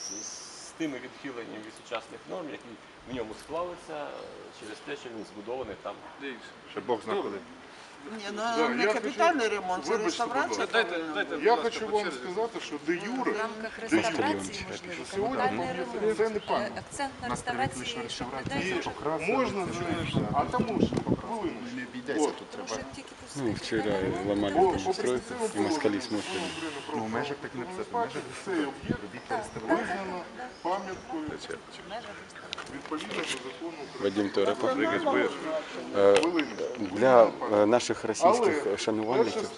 з тими відхиленнями від сучасних норм, які в ньому склалися через те, що він збудований там. Ще Бог знаходить. Ні, ну Да, не я капітальний хочу- ремонт, це вибачте, реставрація. будь Дайте, дайте. Я будь ласка, хочу по вам черзі. сказати, що де В юре рамках реставрації, можливо, Сьогодні капітальний це ремонт. не пам'ять. Е, Акцент на реставрації, щоб і залишити. можна а тому що хвилину. Не тут треба. Ну, треба По, стройку, москали положенню смотрели. Ну, в межах так і в межах Цей об'єкт визнано пам'яткою відповідно до закону Вадим Торопов. Для е, наших російських шанувальників,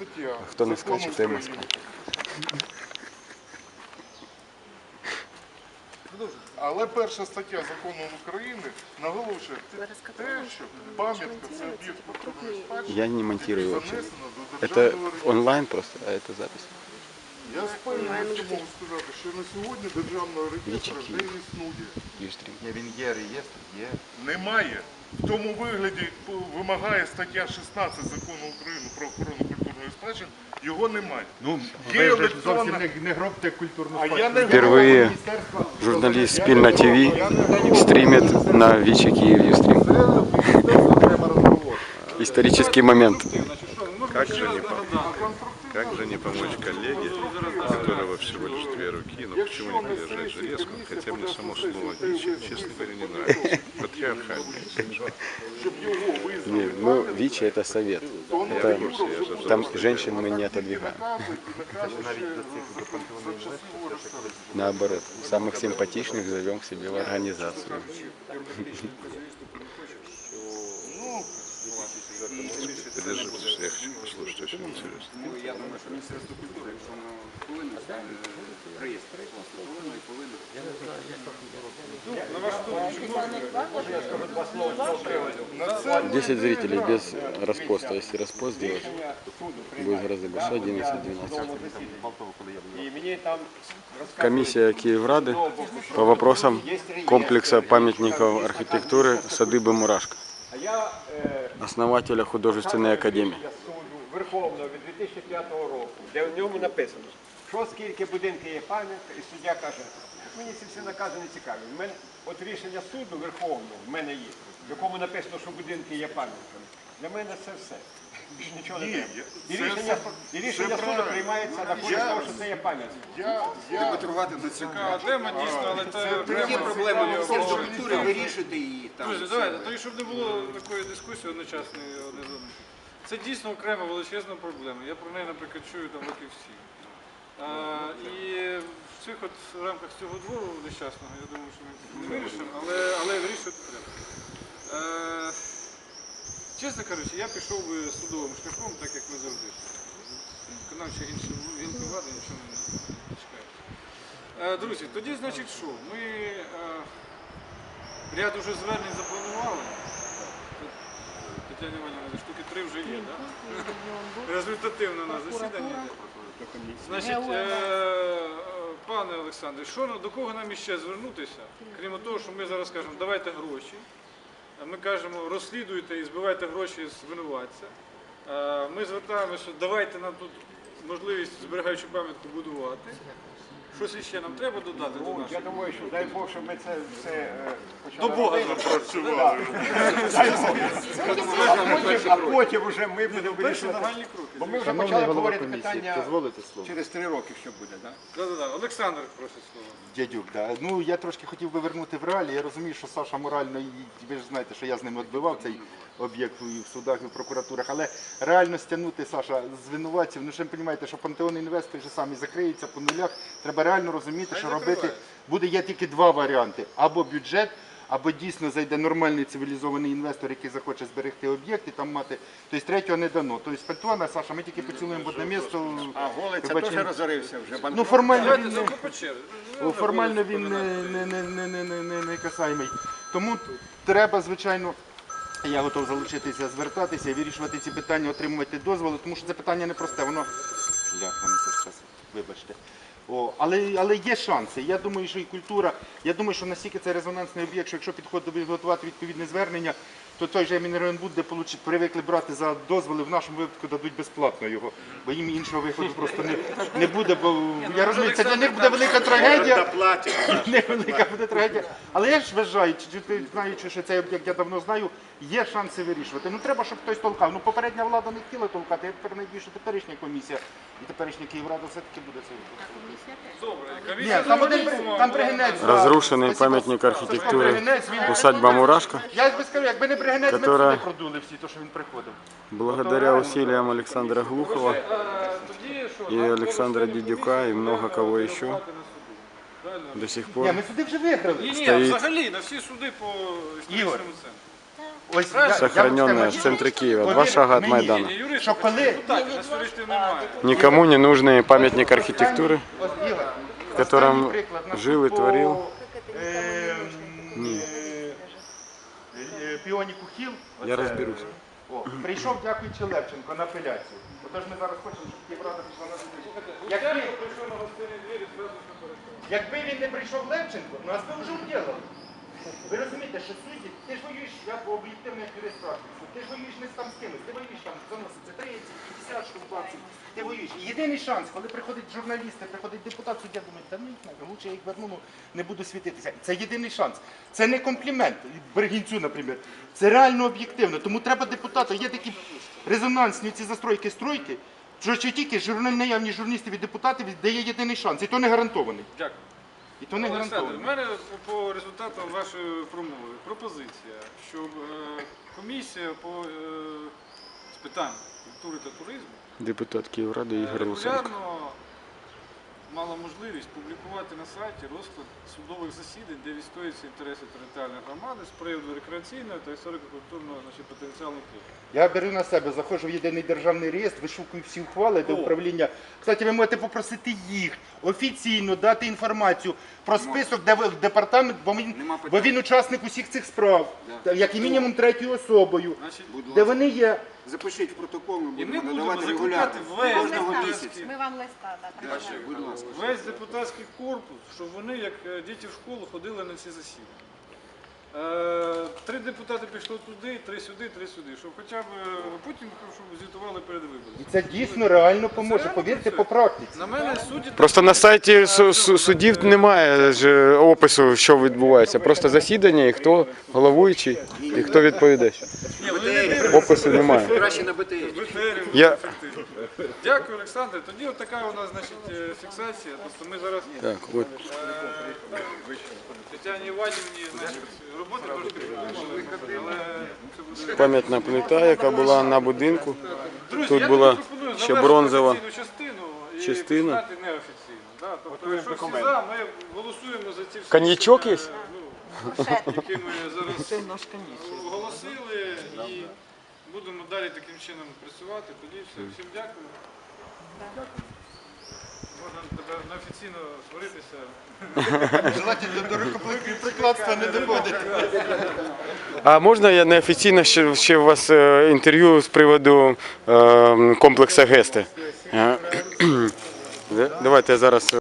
хто не скаче, той москаль. Але перша стаття закону України наголошує те, що пам'ятка це об'єкт культурної спадщини. Я не монтирую вообще. до Это онлайн просто, а это запись. Я впевнений в цьому сказати, що на сьогодні державного реєстру не існує. Є, він є, реєстр, є. Немає. В тому вигляді вимагає стаття 16 закону України про охорону культурної спадщини, його немає. Ну, Є ви вже електронна- зовсім не, не гробте культурну А я спадщину. не Впервые Міністерство журналист Спільна ТВ стримит на Вичи Киев Юстрим. треба розговор. Исторический момент. Как же не Как же не помочь коллеге, у которого всего лишь две руки, но почему не поддержать железку, хотя мне само слово «вичи», честно говоря, не нравится. Нет, ну, ВИЧ это совет. Это, там женщин мы не отодвигаем. Наоборот, самых симпатичных зовем к себе в организацию. Держи, Совершенно серйозно. Ну, я думаю, що Міністерство культури, якщо воно повинно реєстр, власне, повинно і повинно. На вашу думку, 10 зрителей без распоста. Если распост сделать, будет гораздо больше. 11-12. Комиссия Киеврады по вопросам комплекса памятников архитектуры Садыбы Мурашка, основателя художественной академии. Верховного від 2005 року, де в ньому написано, що скільки будинків є пам'ятка, і суддя каже, мені ці всі накази не цікаві. В мене от рішення суду Верховного в мене є, в якому написано, що будинки є пам'ятками. Для мене це все. Більше нічого не Ні, треба. І це- рішення, і рішення суду правильно. приймається на користь того, що це є пам'ятка. я, я Цікава тема, дійсно, але це окрема Проблема Міністерства обговорення. культури вирішити її там. Друзі, давайте, то і щоб не було такої дискусії одночасної один з одним. Це дійсно окрема величезна проблема. Я про неї, наприклад, чую там років всі. І в цих от рамках цього двору нещасного, я думаю, що ми не вирішимо, але, але вирішувати треба. Е, чесно кажучи, я пішов би судовим шляхом, так як ми завжди. Виконавчі інші гілки влади нічого не чекають. Е, Друзі, тоді значить що? Ми е, ряд уже звернень запланували. Тетяна штуки три вже є, так? Результативно на засіданні. Значить, е, пане Олександре, що, до кого нам іще звернутися? Крім того, що ми зараз кажемо, давайте гроші. Ми кажемо, розслідуйте і збивайте гроші з винуватця. Е, Ми звертаємося, давайте нам тут можливість, зберігаючи пам'ятку, будувати. Щось іще нам треба додати до нашого? Я думаю, що дай Бог, щоб ми це все е, До Бога запрацювали. працювали. А потім, а потім вже ми будемо вирішувати. Бо ми вже Шановний почали голова говорити комісії, питання дозволите слово? через три роки, що буде, так? Да-да-да. Олександр просить слово. Дядюк, да. Ну я трошки хотів би вернути в реалії. Я розумію, що Саша морально, і ви ж знаєте, що я з ним відбивав цей об'єкт і в судах, і в прокуратурах. Але реально стягнути Саша з винуватців, ну ще ви розумієте, що Пантеон Інвест той же самий закриється по нулях. Треба реально розуміти, що робити буде є тільки два варіанти: або бюджет. Або дійсно зайде нормальний цивілізований інвестор, який захоче зберегти об'єкт і там мати. Тобто третього не дано. Тобто Пантеона, Саша, ми тільки поцілуємо в одне місто. А голий це Побачимо. теж розорився вже. Ну формально він не. Формально він не, не, не, не, не, не, не, не касаємий. Тому треба, звичайно, я готов залучитися, звертатися вирішувати ці питання, отримувати дозволи, тому що це питання непросте, воно. Бляха, ну це щас, вибачте. О, але, але є шанси. Я думаю, що і культура, я думаю, що настільки це резонансний об'єкт, що якщо підходити підготувати відповідне звернення, то той же Мінрайонбуд, де получ- привикли брати за дозволи, в нашому випадку дадуть безплатно його, бо їм іншого виходу просто не, не буде, бо я розумію, це для них буде велика трагедія. Невелика буде трагедія. Але я ж вважаю, чи ти знаючи, що це об'єкт я давно знаю, є шанси вирішувати. Ну треба, щоб хтось толкав. Ну попередня влада не хотіла толкати, я тепер надію, що теперішня комісія і теперішня Київрада все-таки буде це. Ні, там один там. Разрушенный Спасибо. памятник Бригинець, він- усадьба Мурашка. Я би сказав, якби не бригинець, Которая- сюди продули всі, то що він приходив. Благодаря усилиям Александра Глухова Е, тоді що, и нам Александра треба Дидюка и много кого еще голосувати на суду. Правильно? до сих Ні, пор ми сюди вже виграли. Ні, ні, стоїть- взагалі на всі суди по історичному центру. Ось я- я сохраненная вам в скажу, центре Киева. Два повірте шага от мені, Майдана. Ні, юристи, Що коли так, на юристів немає. Никому не нужный памятник архітектури. Ось, Ігор, в котором останній приклад. На жил и по, творил. Піоніку Хіл. Я розберуся. О, прийшов, дякуючи Левченко, на апеляцію. Отож ми зараз хочемо, щоб Київрада пішла на зустріч. Якби, якби він не прийшов Левченко, нас би вже вділили. Ви розумієте, що судді, ти ж воюєш, як юрист практику, ти ж воюєш не там з кимось, ти воюєш там заноситься 30, 50 штук, 20, ти воюєш. І єдиний шанс, коли приходять журналісти, приходить депутат, суддя думає, та ну лучше я їх верну, ну, не буду світитися. Це єдиний шанс. Це не комплімент Бергінцю, наприклад. Це реально об'єктивно. Тому треба депутату. Є такі резонансні ці застройки стройки, що тільки журналь наявні журналістів і депутатів дає єдиний шанс. І то не гарантований. Дякую. І то не гарантовано. в мене по результатам вашої промови пропозиція, щоб е, комісія по е, з питань культури та туризму Депутат Київради Ігор Луценко. Мала можливість публікувати на сайті розклад судових засідань, де відстоюються інтереси територіальної громади з приводу рекреаційного та історико-культурного потенціалу Києва. Я беру на себе, заходжу в єдиний державний реєстр, вишукую всі ухвали до управління. Кстати, ви можете попросити їх офіційно дати інформацію про список, де ви- департамент, бо він, Нема питань. бо він учасник усіх цих справ, як і мінімум третьою особою, Значить, де вони є. Запишіть в протокол, ми І ми будемо будемо надавати закликати регулярно. весь Кожного депутатський- місяця. Ми вам листа прийшли. Будь ласка. весь депутатський корпус, щоб вони, як е, діти в школу, ходили на ці засідання. Е, Три депутати пішло туди, три сюди, три сюди. Щоб хоча б е, потім щоб звітували перед І це дійсно реально поможе. Повірте по практиці. На мене судді Просто на сайті су- су- судів немає ж опису, що відбувається. Просто засідання і хто головуючий, і хто відповідач. Ні, вони. Опису немає. Краще на БТР. Я- Дякую, Олександр. Тоді от така у нас значить, е, фіксація. Тобто ми зараз Так, от. е, Тетяні Іванівні значить, роботи трошки придумали, але це буде. Пам'ятна плита, яка була на будинку. Друзі, Тут я була пропоную ще бронзова офіційну частину і частина. починати неофіційно. Да? Тобто, якщо всі за, ми голосуємо за ці всі Коньячок є? ну, які ми зараз оголосили і будемо далі таким чином працювати. Тоді все. Всім дякую. Можна тебе неофіційно сваритися. Желательно до рукоприкладства не доходить. А можна я неофіційно ще, ще у вас е, інтерв'ю з приводу е, комплексу Гести? Е, Давайте я зараз.